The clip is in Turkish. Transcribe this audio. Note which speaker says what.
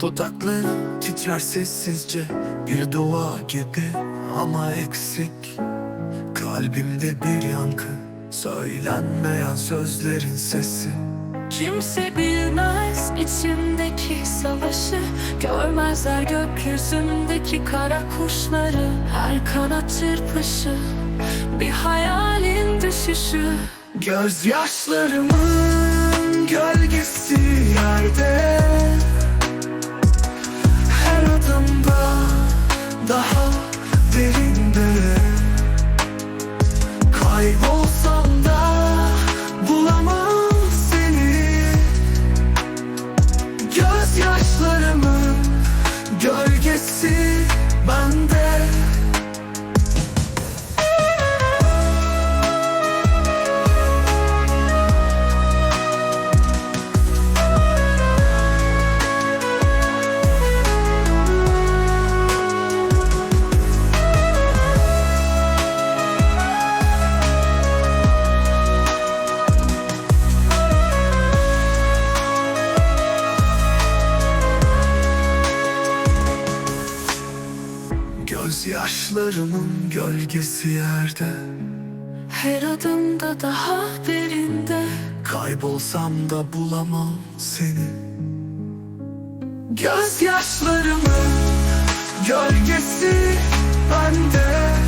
Speaker 1: Dudakları titrer sessizce. Bir dua gibi ama eksik. Kalbimde bir yankı Söylenmeyen sözlerin sesi.
Speaker 2: Kimse bilmez içimdeki savaşı. Görmezler gökyüzündeki kara kuşları. Her kanat çırpışı Bir hayalin düşüşü.
Speaker 1: Gözyaşlarımın Gözyaşlarımın gölgesi Gözyaşlarımın gölgesi yerde.
Speaker 2: Her adımda daha derinde.
Speaker 1: Kaybolsam da bulamam seni. Gözyaşlarımın gölgesi bende